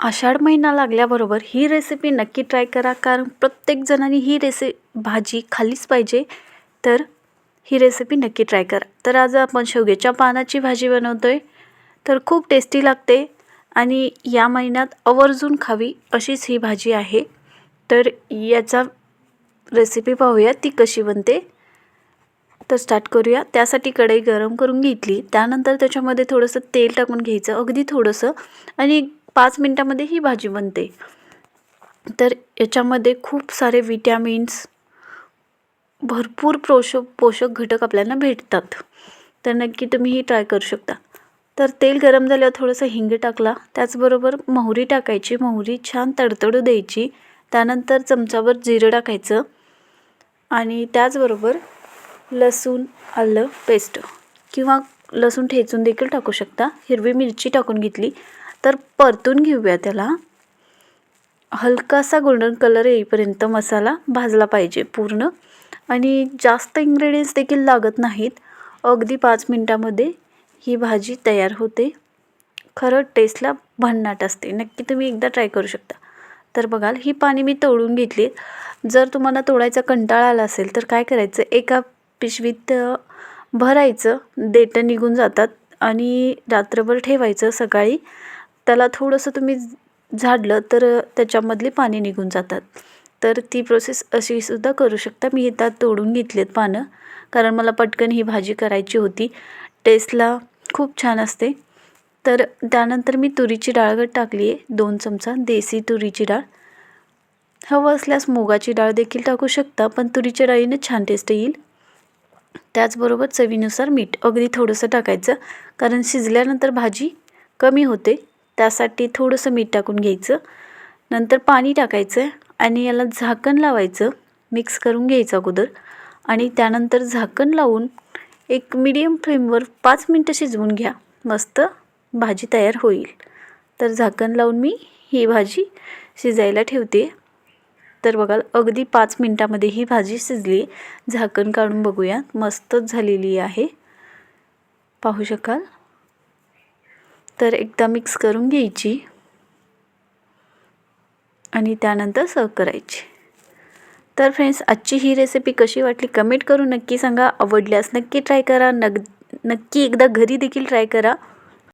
आषाढ महिना लागल्याबरोबर ही रेसिपी नक्की ट्राय करा कारण प्रत्येक जणांनी ही रेसि भाजी खाल्लीच पाहिजे. तर ही रेसिपी नक्की ट्राय करा. तर आज आपण शेवग्याच्या पानाची भाजी बनवतो आहे तर खूप टेस्टी लागते आणि या महिन्यात आवर्जून खावी अशीच ही भाजी आहे. तर याचा रेसिपी पाहूया ती कशी बनते. तर स्टार्ट करूया. त्यासाठी कढई गरम करून घेतली. त्यानंतर त्याच्यामध्ये थोडंसं तेल टाकून घ्यायचं अगदी थोडंसं. आणि पाच मिनटामध्ये ही भाजी बनते. तर याच्यामध्ये खूप सारे विटॅमिन्स भरपूर पोषक पोषक घटक आपल्याला भेटतात. तर नक्की तुम्ही ही ट्राय करू शकता. तर तेल गरम झाल्यावर थोडंसं हिंग टाकला. त्याचबरोबर मोहरी टाकायची. मोहरी छान तडतडू द्यायची. त्यानंतर चमचावर जिरं टाकायचं. आणि त्याचबरोबर लसूण आलं पेस्ट किंवा लसूण ठेचून देखील टाकू शकता. हिरवी मिरची टाकून घेतली. तर परतून घेऊया त्याला. हलकासा गोल्डन कलर येईपर्यंत मसाला भाजला पाहिजे पूर्ण. आणि जास्त इन्ग्रेडियंट्स देखील लागत नाहीत. अगदी पाच मिनटामध्ये ही भाजी तयार होते. खरं टेस्टला भन्नाट असते. नक्की तुम्ही एकदा ट्राय करू शकता. तर बघाल ही पाणी मी तोडून घेतली जर तुम्हाला तोडायचा कंटाळा आला असेल तर काय करायचं? एका पिशवीत भरायचं. देठं निघून जातात. आणि रात्रभर ठेवायचं सकाळी. त्याला थोडंसं तुम्ही झाडलं तर त्याच्यामधले पाणी निघून जातात. तर ती प्रोसेस अशी सुद्धा करू शकता. मी त्यात तोडून घेतलेत पानं. कारण मला पटकन ही भाजी करायची होती. टेस्टला खूप छान असते. तर त्यानंतर मी तुरीची डाळ टाकली आहे. दोन चमचा देसी तुरीची डाळ. हवं असल्यास मुगाची डाळ देखील टाकू शकता पण तुरीच्या डाळीने छान टेस्ट येईल. त्याचबरोबर चवीनुसार मीठ. अगदी थोडंसं टाकायचं. कारण शिजल्यानंतर भाजी कमी होते. त्यासाठी थोडंसं मीठ टाकून घ्यायचं. नंतर पाणी टाकायचं आणि याला झाकण लावायचं. मिक्स करून घ्यायचं अगोदर. आणि त्यानंतर झाकण लावून एक मिडियम फ्लेमवर पाच मिनटं शिजवून घ्या. मस्त भाजी तयार होईल. तर झाकण लावून मी ही भाजी शिजायला ठेवते. तर बघाल अगदी पाच मिनटामध्ये ही भाजी शिजली. झाकण काढून बघूया. मस्तच झालेली आहे. पाहू शकाल? तर एकदा मिक्स करून घ्यायची. आणि त्यानंतर सर्व करायची. तर फ्रेंड्स आजची ही रेसिपी कशी वाटली कमेंट करून नक्की सांगा. आवडल्यास नक्की ट्राय करा. नग नक्की एकदा घरी देखील ट्राय करा.